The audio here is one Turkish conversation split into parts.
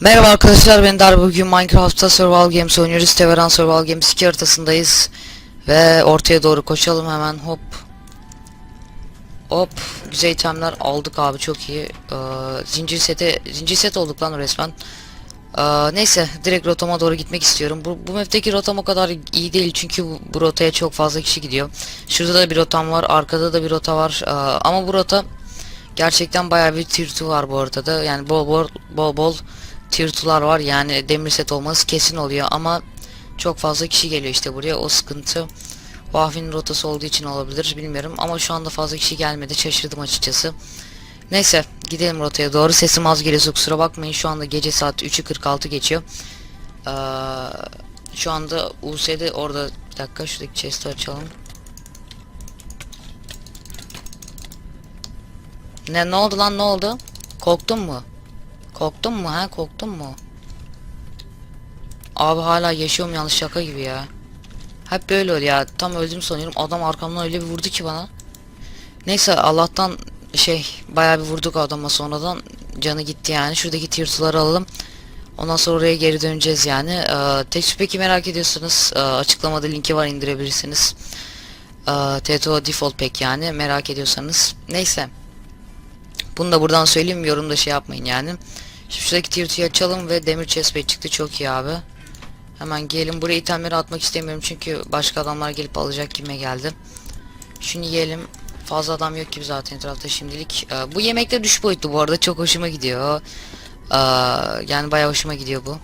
Merhaba arkadaşlar ben Dar bugün Minecraft'ta Survival Games oynuyoruz. Teveran Survival Games 2 haritasındayız. Ve ortaya doğru koşalım hemen hop. Hop güzel itemler aldık abi çok iyi. Ee, zincir sete zincir set olduk lan resmen. Ee, neyse direkt rotama doğru gitmek istiyorum. Bu, bu map'teki rotam o kadar iyi değil çünkü bu, bu rotaya çok fazla kişi gidiyor. Şurada da bir rotam var arkada da bir rota var. Ee, ama bu rota gerçekten bayağı bir tirtu var bu ortada. Yani bol bol bol bol tirtular var. Yani demir set olması kesin oluyor ama çok fazla kişi geliyor işte buraya. O sıkıntı Vahvi'nin rotası olduğu için olabilir bilmiyorum. Ama şu anda fazla kişi gelmedi. Şaşırdım açıkçası. Neyse gidelim rotaya. Doğru sesim az geliyorsa kusura bakmayın. Şu anda gece saat 3.46 geçiyor. Ee, şu anda US'de orada bir dakika şuradaki chest'i açalım. Ne ne oldu lan ne oldu? Korktun mu Korktun mu ha? Korktun mu? Abi hala yaşıyorum yanlış şaka gibi ya. Hep böyle oluyor ya. Tam öldüm sanıyorum. Adam arkamdan öyle bir vurdu ki bana. Neyse Allah'tan şey bayağı bir vurduk adama sonradan canı gitti yani. Şuradaki tırtıları alalım. Ondan sonra oraya geri döneceğiz yani. Ee, Texture Pack'i merak ediyorsanız e, açıklamada linki var indirebilirsiniz. Ee, TTO Default Pack yani merak ediyorsanız. Neyse. Bunu da buradan söyleyeyim yorumda şey yapmayın yani. Şimdi şuradaki tirtiyi açalım ve demir chestplate çıktı çok iyi abi. Hemen gelin buraya itemleri atmak istemiyorum çünkü başka adamlar gelip alacak kime geldi. Şunu yiyelim. Fazla adam yok gibi zaten etrafta şimdilik. Ee, bu yemekte düş boyutlu bu arada çok hoşuma gidiyor. Ee, yani bayağı hoşuma gidiyor bu.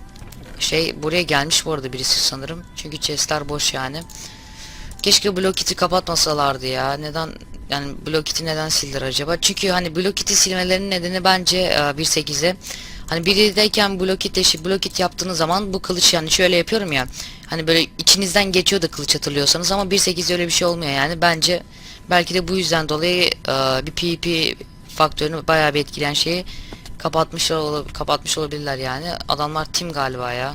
Şey buraya gelmiş bu arada birisi sanırım. Çünkü chestler boş yani. Keşke Block Kit'i kapatmasalardı ya. Neden yani Block Kit'i neden sildiler acaba? Çünkü hani Block Kit'i silmelerinin nedeni bence e, 1.8'e. Hani birideyken Block Kit eşi Block Kit yaptığınız zaman bu kılıç yani şöyle yapıyorum ya. Hani böyle içinizden geçiyor da kılıç hatırlıyorsanız ama 1.8'de öyle bir şey olmuyor yani. Bence belki de bu yüzden dolayı e, bir PvP faktörünü bayağı bir etkileyen şeyi kapatmış ol kapatmış olabilirler yani. Adamlar tim galiba ya.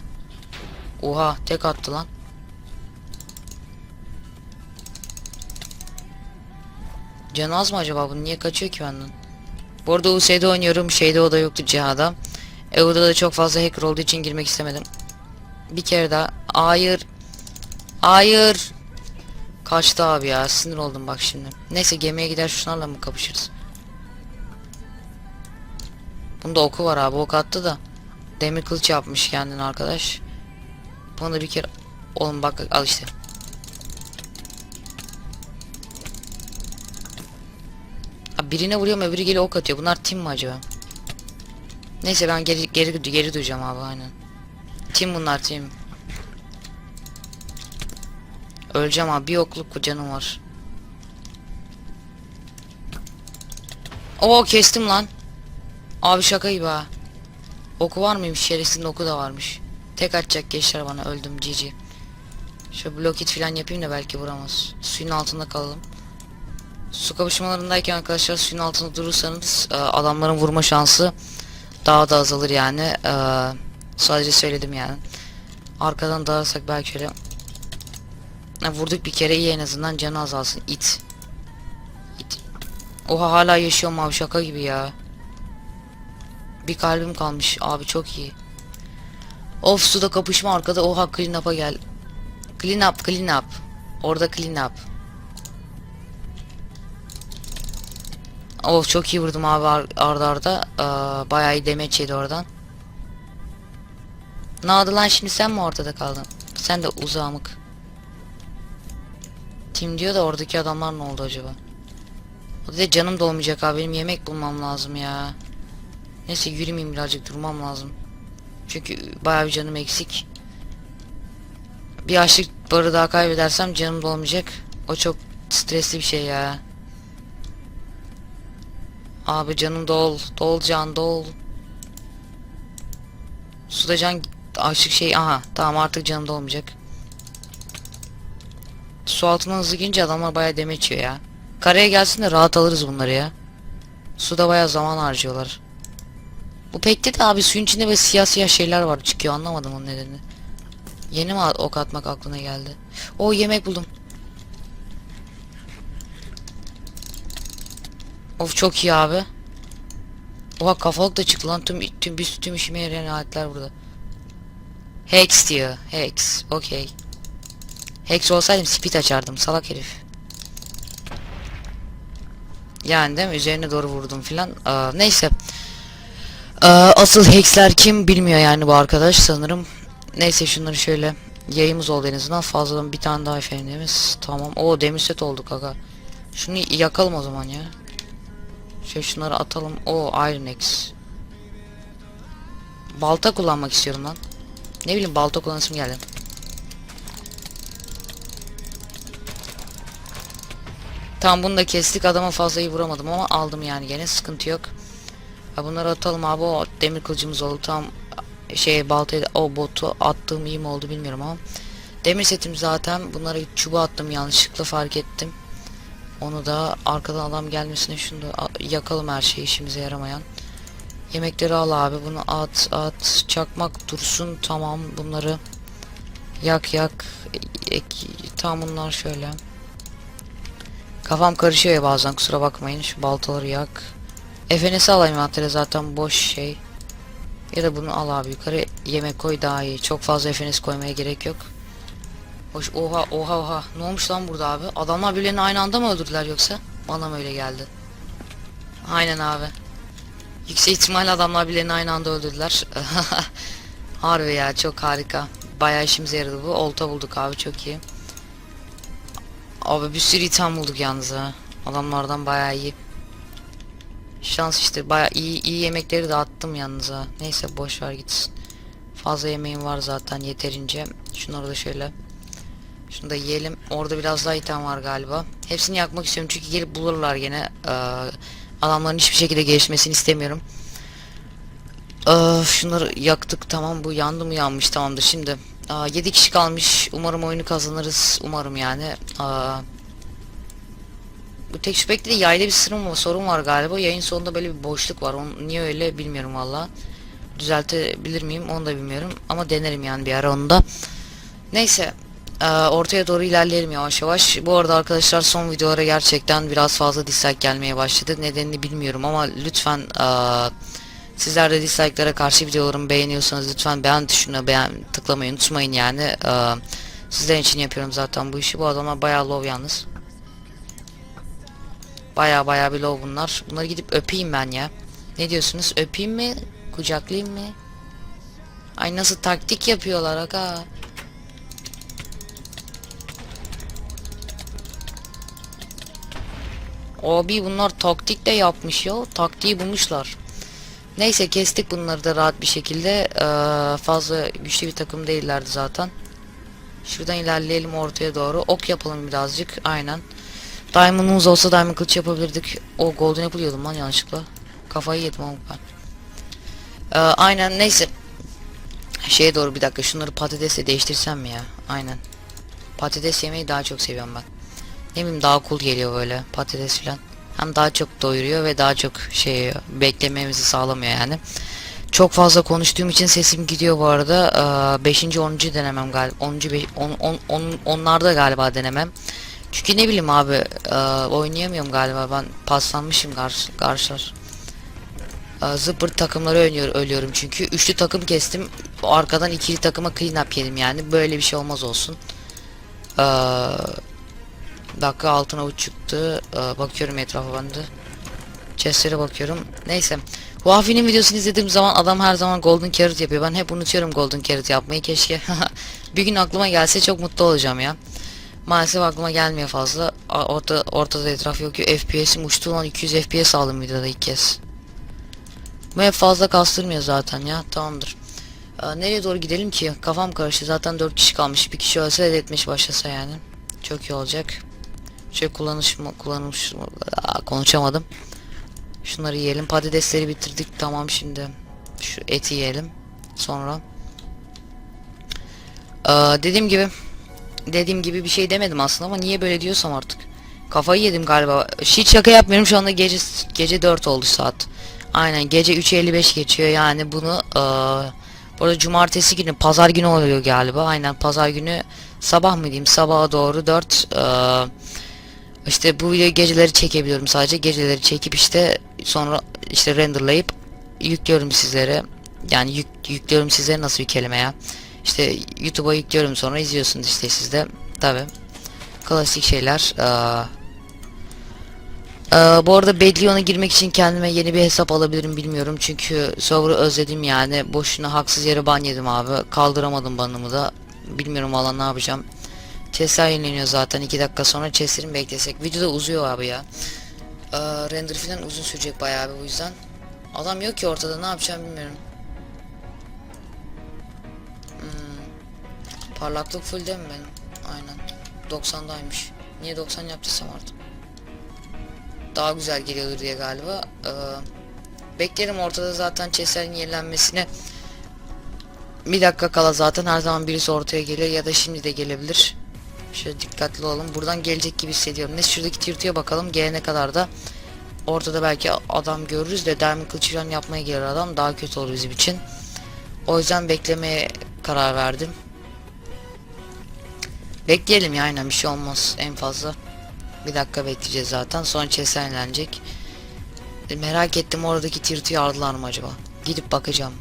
Oha tek attı lan. Canı az mı acaba bunu niye kaçıyor ki benden? Bu arada US'de oynuyorum şeyde o da yoktu cihada. EU'da da çok fazla hacker olduğu için girmek istemedim. Bir kere daha. Hayır. Hayır. Kaçtı abi ya sinir oldum bak şimdi. Neyse gemiye gider şunlarla mı kapışırız? Bunda oku var abi ok attı da. Demir kılıç yapmış kendini arkadaş. Bunu da bir kere... Oğlum bak al işte. Abi birine vuruyorum öbürü geliyor ok atıyor. Bunlar tim mi acaba? Neyse ben geri geri geri duyacağım abi aynen. Tim bunlar tim. Öleceğim abi bir okluk canım var. Oo kestim lan. Abi şaka gibi ha. Oku var mıymış? Şerefsizin oku da varmış. Tek atacak gençler bana öldüm GG. Şöyle blok it falan yapayım da belki vuramaz. Suyun altında kalalım. Su kapışmalarındayken arkadaşlar suyun altında durursanız e, adamların vurma şansı daha da azalır yani. E, sadece söyledim yani. Arkadan dağılsak belki şöyle Ha, vurduk bir kere iyi en azından canı azalsın. it. İt. Oha hala yaşıyorum abi şaka gibi ya. Bir kalbim kalmış abi çok iyi. Of suda kapışma arkada oha clean up'a gel. Clean up clean up. Orada clean up. Of çok iyi vurdum abi ar arda arda. Ee, bayağı iyi demeç yedi oradan. Ne oldu lan şimdi sen mi ortada kaldın? Sen de uzamık. Tim diyor da oradaki adamlar ne oldu acaba? O da canım dolmayacak abi benim yemek bulmam lazım ya. Neyse yürümeyeyim birazcık durmam lazım. Çünkü bayağı bir canım eksik. Bir açlık barı daha kaybedersem canım dolmayacak. O çok stresli bir şey ya. Abi canım dol. Dol can dol. Suda can açlık şey aha tamam artık canım dolmayacak. Su altından hızlı girince adamlar bayağı demeçiyor ya. Karaya gelsin de rahat alırız bunları ya. Suda bayağı zaman harcıyorlar. Bu pekte de abi suyun içinde böyle siyah siyah şeyler var çıkıyor anlamadım onun nedenini. Yeni mi ok atmak aklına geldi? O yemek buldum. Of çok iyi abi. Oha kafalık da çıktı lan tüm tüm bir tüm işime yarayan aletler burada. Hex diyor. Hex. Okey. Hex olsaydım speed açardım salak herif. Yani değil mi? Üzerine doğru vurdum filan. Neyse. Aa, asıl hexler kim bilmiyor yani bu arkadaş sanırım. Neyse şunları şöyle yayımız oldu en azından fazladan bir tane daha efendimiz. Tamam. O demir set oldu kaka. Şunu yakalım o zaman ya. Şey şunları atalım. O Iron X. Balta kullanmak istiyorum lan. Ne bileyim balta kullanasım geldi. Tamam bunu da kestik adama fazla iyi vuramadım ama aldım yani gene sıkıntı yok. Ha bunları atalım abi o demir kılıcımız oldu tam şey baltayı o botu attığım iyi mi oldu bilmiyorum ama demir setim zaten bunları çubuğa attım yanlışlıkla fark ettim. Onu da arkadan adam gelmesine şunu da yakalım her şey işimize yaramayan. Yemekleri al abi bunu at at çakmak dursun tamam bunları yak yak ek, tam bunlar şöyle. Kafam karışıyor ya bazen kusura bakmayın şu baltaları yak. FNS'i alayım envantere zaten boş şey. Ya da bunu al abi yukarı yemek koy daha iyi. Çok fazla FNS koymaya gerek yok. Hoş oha oha oha. Ne olmuş lan burada abi? Adamlar birbirlerini aynı anda mı öldürdüler yoksa? Bana mı öyle geldi? Aynen abi. Yüksek ihtimalle adamlar birbirlerini aynı anda öldürdüler. Harbi ya çok harika. Bayağı işimize yaradı bu. Olta bulduk abi çok iyi. Abi bir sürü item bulduk yalnız ha. Adamlardan bayağı iyi. Şans işte bayağı iyi iyi yemekleri de attım yalnız ha. Neyse boş ver gitsin. Fazla yemeğim var zaten yeterince. Şunları da şöyle. Şunu da yiyelim. Orada biraz daha item var galiba. Hepsini yakmak istiyorum çünkü gelip bulurlar gene. Ee, adamların hiçbir şekilde gelişmesini istemiyorum. Ee, şunları yaktık tamam bu yandı mı yanmış tamamdır şimdi. 7 kişi kalmış. Umarım oyunu kazanırız. Umarım yani. Aa, bu tek sürekli de yayda bir sırrım var, sorun var galiba. Yayın sonunda böyle bir boşluk var. Onu niye öyle bilmiyorum valla. Düzeltebilir miyim onu da bilmiyorum. Ama denerim yani bir ara onu da. Neyse. Ee, ortaya doğru ilerleyelim yavaş yavaş. Bu arada arkadaşlar son videolara gerçekten biraz fazla dislike gelmeye başladı. Nedenini bilmiyorum ama lütfen ee, sizler de dislike'lara karşı videolarımı beğeniyorsanız lütfen beğen tuşuna beğen tıklamayı unutmayın yani. Ee, sizler için yapıyorum zaten bu işi. Bu adamlar bayağı low yalnız. Baya baya bir low bunlar. Bunları gidip öpeyim ben ya. Ne diyorsunuz? Öpeyim mi? Kucaklayayım mı? Ay nasıl taktik yapıyorlar aga. Abi bunlar taktik de yapmış ya. Taktiği bulmuşlar. Neyse kestik bunları da rahat bir şekilde. Ee, fazla güçlü bir takım değillerdi zaten. Şuradan ilerleyelim ortaya doğru. Ok yapalım birazcık. Aynen. Diamond'umuz olsa diamond kılıç yapabilirdik. O golden apple yiyordum lan yanlışlıkla. Kafayı yedim ama ben. Ee, aynen neyse. Şeye doğru bir dakika şunları patatesle değiştirsem mi ya? Aynen. Patates yemeyi daha çok seviyorum ben. Ne bileyim daha cool geliyor böyle patates filan. Hem daha çok doyuruyor ve daha çok şey beklememizi sağlamıyor yani. Çok fazla konuştuğum için sesim gidiyor bu arada. 5. Ee, 10. denemem galiba. 10. 10 10 10 onlarda galiba denemem. Çünkü ne bileyim abi e, oynayamıyorum galiba ben paslanmışım karşı karşılar. E, zıpır takımları oynuyor ölüyorum çünkü üçlü takım kestim arkadan ikili takıma clean up yedim yani böyle bir şey olmaz olsun. E, dakika altına uç çıktı e, bakıyorum etrafa ben de. Chest'lere bakıyorum neyse. Huafi'nin videosunu izlediğim zaman adam her zaman golden carrot yapıyor ben hep unutuyorum golden carrot yapmayı keşke bir gün aklıma gelse çok mutlu olacağım ya. Maalesef aklıma gelmiyor fazla. Orta, ortada etraf yok ki FPS'im uçtu lan 200 FPS aldım videoda ilk kez. Bu hep fazla kastırmıyor zaten ya tamamdır. Ee, nereye doğru gidelim ki? Kafam karıştı zaten 4 kişi kalmış. Bir kişi ölse de etmiş başlasa yani. Çok iyi olacak. Şöyle kullanış mı kullanılmış mı? Aa, konuşamadım. Şunları yiyelim. Patatesleri bitirdik. Tamam şimdi. Şu eti yiyelim. Sonra. Ee, dediğim gibi dediğim gibi bir şey demedim aslında ama niye böyle diyorsam artık. Kafayı yedim galiba. Hiç şaka yapmıyorum şu anda gece gece 4 oldu saat. Aynen gece 3.55 geçiyor yani bunu eee bu arada cumartesi günü pazar günü oluyor galiba. Aynen pazar günü sabah mı diyeyim sabaha doğru 4 eee işte bu video geceleri çekebiliyorum sadece geceleri çekip işte sonra işte renderlayıp yüklüyorum sizlere. Yani yük, yüklüyorum sizlere nasıl kelime ya. İşte YouTube'a yüklüyorum sonra izliyorsunuz işte siz de. Tabi. Klasik şeyler. Aa, Ee, bu arada Bedlion'a girmek için kendime yeni bir hesap alabilirim bilmiyorum çünkü server'ı özledim yani boşuna haksız yere ban yedim abi kaldıramadım banımı da bilmiyorum valla ne yapacağım Chestler yenileniyor zaten. 2 dakika sonra chestlerimi beklesek? Video uzuyor abi ya. Ee, render falan uzun sürecek bayağı abi bu yüzden. Adam yok ki ortada. Ne yapacağım bilmiyorum. Hmm. parlaklık full değil mi benim? Aynen. 90'daymış niye 90 yaptıysam artık. Daha güzel geliyordur diye galiba. Ee, beklerim. Ortada zaten chestlerin yenilenmesine. Bir dakika kala zaten. Her zaman birisi ortaya geliyor ya da şimdi de gelebilir. Şöyle dikkatli olalım. Buradan gelecek gibi hissediyorum. Neyse şuradaki tirtiye bakalım. Gelene kadar da ortada belki adam görürüz de Diamond kılıç falan yapmaya gelir adam. Daha kötü olur bizim için. O yüzden beklemeye karar verdim. Bekleyelim ya aynen bir şey olmaz en fazla. Bir dakika bekleyeceğiz zaten. Sonra chest'e yenilenecek. E, merak ettim oradaki tirtiyi aldılar mı acaba? Gidip bakacağım.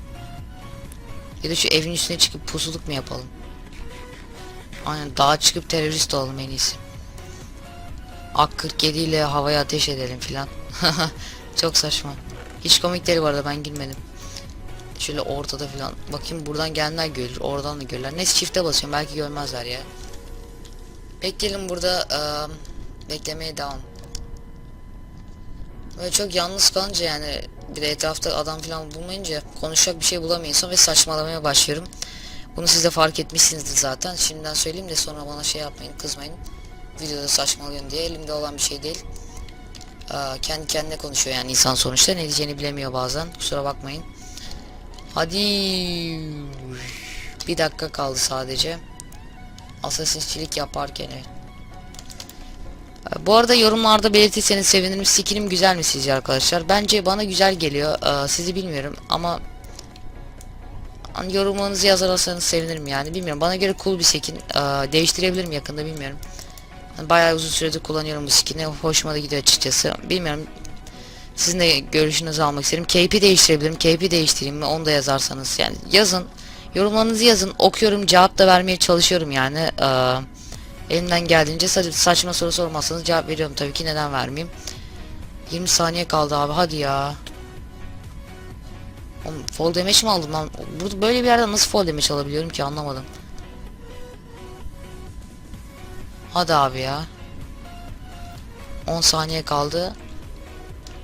Ya da şu evin üstüne çıkıp pusuluk mu yapalım? Aynen dağa çıkıp terörist olalım en iyisi. Ak 47 ile havaya ateş edelim filan. Çok saçma. Hiç komik değil bu ben gülmedim. Şöyle ortada filan. Bakayım buradan gelenler görür. Oradan da görürler. Neyse çifte basıyorum. Belki görmezler ya. Bekleyelim burada. eee, beklemeye devam. Böyle çok yalnız kalınca yani bir de etrafta adam falan bulmayınca konuşacak bir şey bulamıyorsun ve saçmalamaya başlıyorum. Bunu siz de fark etmişsinizdir zaten. Şimdiden söyleyeyim de sonra bana şey yapmayın kızmayın. Videoda saçmalıyorum diye elimde olan bir şey değil. Aa, kendi kendine konuşuyor yani insan sonuçta ne diyeceğini bilemiyor bazen. Kusura bakmayın. Hadi. Bir dakika kaldı sadece. Assassin's Creed yaparken. Bu arada yorumlarda belirtirseniz sevinirim. Skinim güzel mi sizce arkadaşlar? Bence bana güzel geliyor. Ee, sizi bilmiyorum ama hani yorumlarınızı yazarsanız sevinirim yani. Bilmiyorum. Bana göre cool bir skin. Ee, değiştirebilirim yakında bilmiyorum. Yani bayağı uzun süredir kullanıyorum bu skin'i. Hoşuma da gidiyor açıkçası. Bilmiyorum. Sizin de görüşünüzü almak isterim. KP değiştirebilirim. KP değiştireyim mi? Onu da yazarsanız yani yazın. Yorumlarınızı yazın. Okuyorum. Cevap da vermeye çalışıyorum yani. Ee, Elimden geldiğince sa- saçma soru sormazsanız cevap veriyorum tabii ki neden vermeyeyim. 20 saniye kaldı abi hadi ya. Oğlum, fall damage mi aldım lan? Burada böyle bir yerden nasıl fall damage alabiliyorum ki anlamadım. Hadi abi ya. 10 saniye kaldı.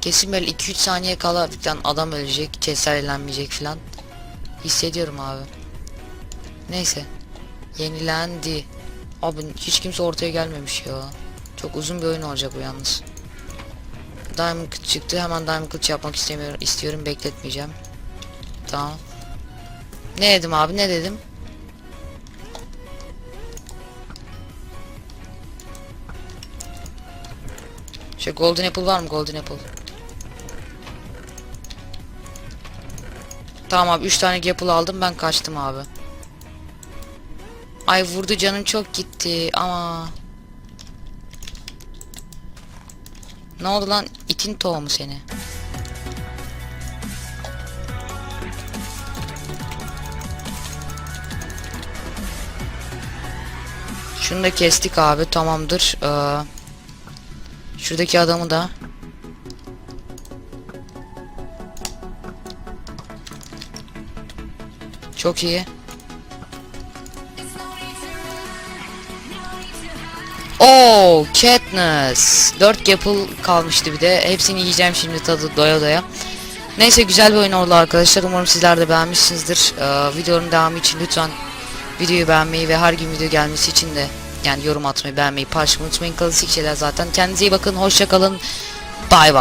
Kesin böyle 2-3 saniye kala adam ölecek, cesaretlenmeyecek falan. Hissediyorum abi. Neyse. Yenilendi. Abi hiç kimse ortaya gelmemiş ya. Çok uzun bir oyun olacak bu yalnız. Diamond çıktı. Hemen diamond kılıç yapmak istemiyorum. istiyorum. Bekletmeyeceğim. Tamam. Ne dedim abi? Ne dedim? Şey golden apple var mı? Golden apple. Tamam abi 3 tane apple aldım. Ben kaçtım abi. Ay vurdu canım çok gitti ama. Ne oldu lan itin tohumu seni. Şunu da kestik abi tamamdır. Ee, şuradaki adamı da. Çok iyi. Oo, Katniss. 4 apple kalmıştı bir de. Hepsini yiyeceğim şimdi tadı doya doya. Neyse güzel bir oyun oldu arkadaşlar. Umarım sizler de beğenmişsinizdir. Ee, videonun devamı için lütfen videoyu beğenmeyi ve her gün video gelmesi için de yani yorum atmayı, beğenmeyi, paylaşmayı unutmayın. Klasik şeyler zaten. Kendinize iyi bakın. Hoşça kalın. Bay bay.